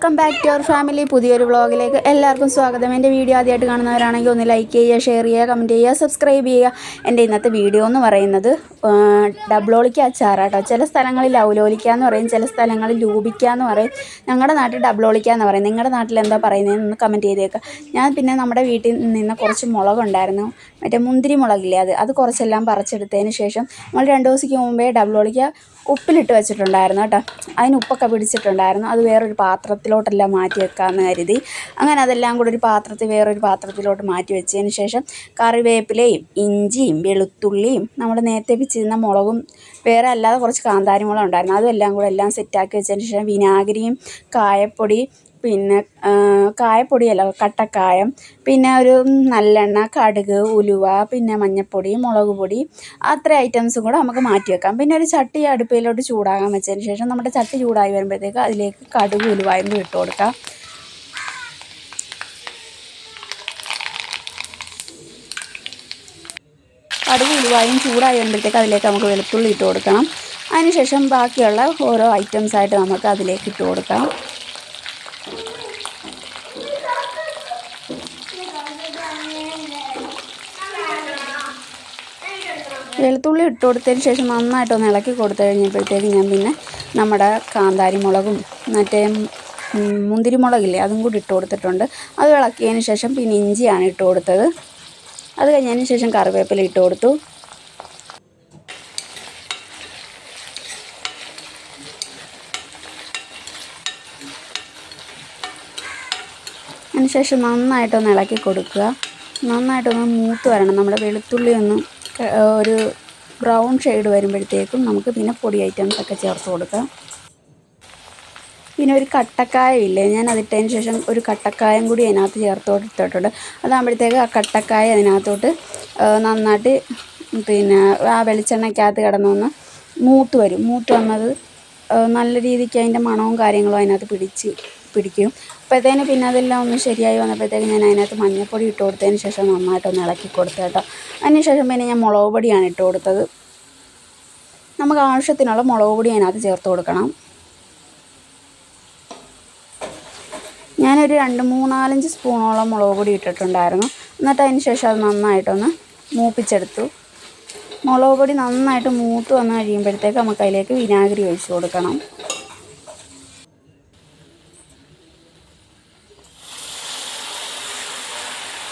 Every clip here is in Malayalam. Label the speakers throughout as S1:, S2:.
S1: Welcome back to our family പുതിയൊരു വ്ളോഗിലേക്ക് എല്ലാവർക്കും സ്വാഗതം. എന്റെ വീഡിയോ ആദ്യമായിട്ട് കാണുന്നവരാണെങ്കിൽ ഒന്ന് ലൈക്ക് ചെയ്യുക ഷെയർ ചെയ്യുക കമന്റ് ചെയ്യുക സബ്സ്ക്രൈബ് ചെയ്യുക. എന്റെ ഇന്നത്തെ വീഡിയോ എന്ന് പറയുന്നത് ഡബ്ലോളിക്ക അച്ചാറാട്ടോ. ചില സ്ഥലങ്ങളിൽ ലൗലോലിക്ക എന്ന് പറയും ചില സ്ഥലങ്ങളിൽ ലൂബിക്ക എന്ന് പറയും. ഞങ്ങളുടെ നാട്ടിൽ ഡബ്ലോളിക്ക എന്ന് പറയും. നിങ്ങളുടെ നാട്ടിൽ എന്താ പറയുന്നതെന്ന് കമന്റ് ചെയ്തേക്കുക ഞാൻ പിന്നെ നമ്മുടെ വീട്ടിൽ നിന്ന് കുറച്ച് മുളകുണ്ടായിരുന്നു. മറ്റേ മുന്തിരി മുളകില്ലേ അത് അത് കുറച്ചെല്ലാം പറിച്ചെടുത്തതിന് ശേഷം നമ്മൾ രണ്ട് ദിവസത്തേക്ക് മുമ്പേ ഡബ്ലോളിക്ക ഉപ്പിലിട്ട് വെച്ചിട്ടുണ്ടായിരുന്നു കേട്ടോ. അതിന് ഉപ്പൊക്കെ പിടിച്ചിട്ടുണ്ടായിരുന്നു. അത് വേറൊരു പാത്രത്തിലോട്ടെല്ലാം മാറ്റി വെക്കാമെന്ന് കരുതി. അങ്ങനെ അതെല്ലാം കൂടി ഒരു പാത്രത്തിൽ വേറൊരു പാത്രത്തിലോട്ട് മാറ്റി വെച്ചതിന് ശേഷം കറിവേപ്പിലയും ഇഞ്ചിയും വെളുത്തുള്ളിയും നമ്മൾ നേരത്തെ വെച്ചിരുന്ന മുളകും വേറെ അല്ലാതെ കുറച്ച് കാന്താരി മുളക് ഉണ്ടായിരുന്നു. അതും എല്ലാം കൂടെ എല്ലാം സെറ്റാക്കി വെച്ചതിന് ശേഷം വിനാഗിരിയും കായപ്പൊടി പിന്നെ കായപ്പൊടിയല്ല കട്ടക്കായം പിന്നെ ഒരു നല്ലെണ്ണ കടുക് ഉലുവ പിന്നെ മഞ്ഞൾപ്പൊടി മുളക് പൊടി അത്ര ഐറ്റംസും കൂടെ നമുക്ക് മാറ്റി വെക്കാം. പിന്നെ ഒരു ചട്ടി അടുപ്പിലോട്ട് ചൂടാകാൻ വെച്ചതിന് ശേഷം നമ്മുടെ ചട്ടി ചൂടായി വരുമ്പോഴത്തേക്ക് അതിലേക്ക് കടുക് ഉലുവായും ഇട്ട് കൊടുക്കാം. കടുക് ഉലുവായും ചൂടായി വരുമ്പോഴത്തേക്ക് അതിലേക്ക് നമുക്ക് വെളുത്തുള്ളി ഇട്ട് കൊടുക്കണം. അതിനുശേഷം ബാക്കിയുള്ള ഓരോ ഐറ്റംസ് ആയിട്ട് നമുക്ക് അതിലേക്ക് ഇട്ട് കൊടുക്കാം. വെളുത്തുള്ളി ഇട്ട് കൊടുത്തതിന് ശേഷം നന്നായിട്ടൊന്ന് ഇളക്കി കൊടുത്തു കഴിഞ്ഞപ്പോഴത്തേക്ക് ഞാൻ പിന്നെ നമ്മുടെ കാന്താരി മുളകും മറ്റേ മുന്തിരി മുളകില്ലേ അതും കൂടി ഇട്ട് കൊടുത്തിട്ടുണ്ട്. അത് ഇളക്കിയതിന് ശേഷം പിന്നെ ഇഞ്ചിയാണ് ഇട്ട് കൊടുത്തത്. അത് കഴിഞ്ഞതിന് ശേഷം കറിവേപ്പില ഇട്ട് കൊടുത്തു. അതിനുശേഷം നന്നായിട്ടൊന്ന് ഇളക്കി കൊടുക്കുക. നന്നായിട്ടൊന്ന് മൂത്ത് വരണം. നമ്മുടെ വെളുത്തുള്ളി ഒന്ന് ഒരു ബ്രൗൺ ഷെയ്ഡ് വരുമ്പോഴത്തേക്കും നമുക്ക് പിന്നെ പൊടി ഐറ്റംസ് ഒക്കെ ചേർത്ത് കൊടുക്കാം. പിന്നെ ഒരു കട്ടക്കായം ഇല്ലേ ഞാൻ അതിട്ടതിന് ശേഷം ഒരു കട്ടക്കായം കൂടി അതിനകത്ത് ചേർത്ത് കൊടുത്തിട്ടുണ്ട്. അതാകുമ്പോഴത്തേക്ക് ആ കട്ടക്കായ അതിനകത്തോട്ട് നന്നായിട്ട് പിന്നെ ആ വെളിച്ചെണ്ണയ്ക്കകത്ത് കിടന്നൊന്ന് മൂത്ത് വരും. മൂത്ത് വന്നത് നല്ല രീതിക്ക് അതിന്റെ മണവും കാര്യങ്ങളും അതിനകത്ത് പിടിച്ച് പിടിക്കും. അപ്പോഴത്തേന് പിന്നെ അതെല്ലാം ഒന്ന് ശരിയായി വന്നപ്പോഴത്തേക്ക് ഞാൻ അതിനകത്ത് മഞ്ഞൾപ്പൊടി ഇട്ട് കൊടുത്തതിന് ശേഷം നന്നായിട്ടൊന്ന് ഇളക്കി കൊടുത്തു കേട്ടോ. അതിന് ശേഷം പിന്നെ ഞാൻ മുളക് പൊടിയാണ് ഇട്ട് കൊടുത്തത്. നമുക്ക് ആവശ്യത്തിനുള്ള മുളക് പൊടി അതിനകത്ത് ചേർത്ത് കൊടുക്കണം. ഞാനൊരു രണ്ട് മൂന്നാലഞ്ച് സ്പൂണോളം മുളക് പൊടി ഇട്ടിട്ടുണ്ടായിരുന്നു. എന്നിട്ട് അതിന് ശേഷം അത് നന്നായിട്ടൊന്ന് മൂപ്പിച്ചെടുത്തു. മുളക് പൊടി നന്നായിട്ട് മൂത്ത് വന്ന് കഴിയുമ്പോഴത്തേക്ക് നമുക്ക് അതിലേക്ക് വിനാഗിരി ഒഴിച്ച് കൊടുക്കണം.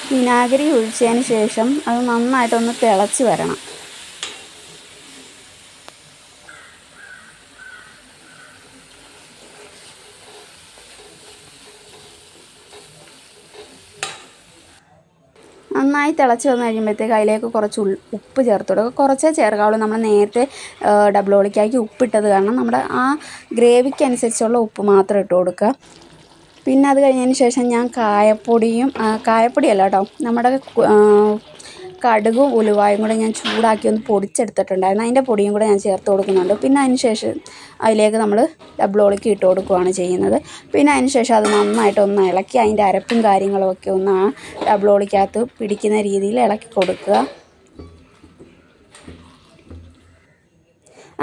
S1: വിനാഗിരി ഒഴിച്ചതിന് ശേഷം അത് നന്നായിട്ടൊന്ന് തിളച്ച് വരണം. നന്നായി തിളച്ച് വന്നു കഴിയുമ്പോഴത്തേക്ക് അതിലേക്ക് കുറച്ച് ഉപ്പ് ചേർത്ത് കൊടുക്കുക. കുറച്ചേ ചേർക്കാവുള്ളൂ. നമ്മൾ നേരത്തെ ഡബിൾ ഒളിക്കാക്കി ഉപ്പിട്ടത് കാരണം നമ്മുടെ ആ ഗ്രേവിക്ക് അനുസരിച്ചുള്ള ഉപ്പ് മാത്രം ഇട്ട് കൊടുക്കുക. പിന്നെ അത് കഴിഞ്ഞതിന് ശേഷം ഞാൻ കായപ്പൊടിയും കായപ്പൊടിയല്ല കേട്ടോ നമ്മുടെ കടുകും ഉലുവായും കൂടെ ഞാൻ ചൂടാക്കി ഒന്ന് പൊടിച്ചെടുത്തിട്ടുണ്ടായിരുന്നു. അതിന്റെ പൊടിയും കൂടെ ഞാൻ ചേർത്ത് കൊടുക്കുന്നുണ്ട്. പിന്നെ അതിന് ശേഷം അതിലേക്ക് നമ്മൾ ഡബിളോളിക്ക് ഇട്ട് കൊടുക്കുകയാണ് ചെയ്യുന്നത്. പിന്നെ അതിന് ശേഷം അത് നന്നായിട്ട് ഒന്ന് ഇളക്കി അതിന്റെ അരപ്പും കാര്യങ്ങളും ഒക്കെ ഒന്ന് ആ ഡബിളോളിക്കകത്ത് പിടിക്കുന്ന രീതിയിൽ ഇളക്കി കൊടുക്കുക.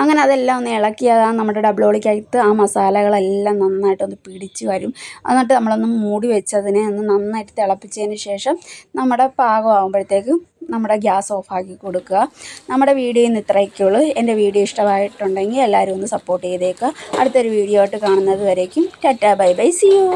S1: അങ്ങനെ അതെല്ലാം ഒന്ന് ഇളക്കിയാൽ നമ്മുടെ ഡബ്ലോളിക്കകത്ത് ആ മസാലകളെല്ലാം നന്നായിട്ടൊന്ന് പിടിച്ച് വരും. എന്നിട്ട് നമ്മളൊന്ന് മൂടി വെച്ചതിനെ ഒന്ന് നന്നായിട്ട് തിളപ്പിച്ചതിന് ശേഷം നമ്മുടെ പാകമാകുമ്പോഴത്തേക്കും നമ്മുടെ ഗ്യാസ് ഓഫാക്കി കൊടുക്കുക. നമ്മുടെ വീഡിയോ ഇന്ന് ഇത്രയൊക്കെയുള്ളൂ എന്റെ വീഡിയോ ഇഷ്ടമായിട്ടുണ്ടെങ്കിൽ എല്ലാവരും ഒന്ന് സപ്പോർട്ട് ചെയ്തേക്കുക. അടുത്തൊരു വീഡിയോ ആയിട്ട് കാണുന്നത് വരേക്കും. Tata bye bye. See you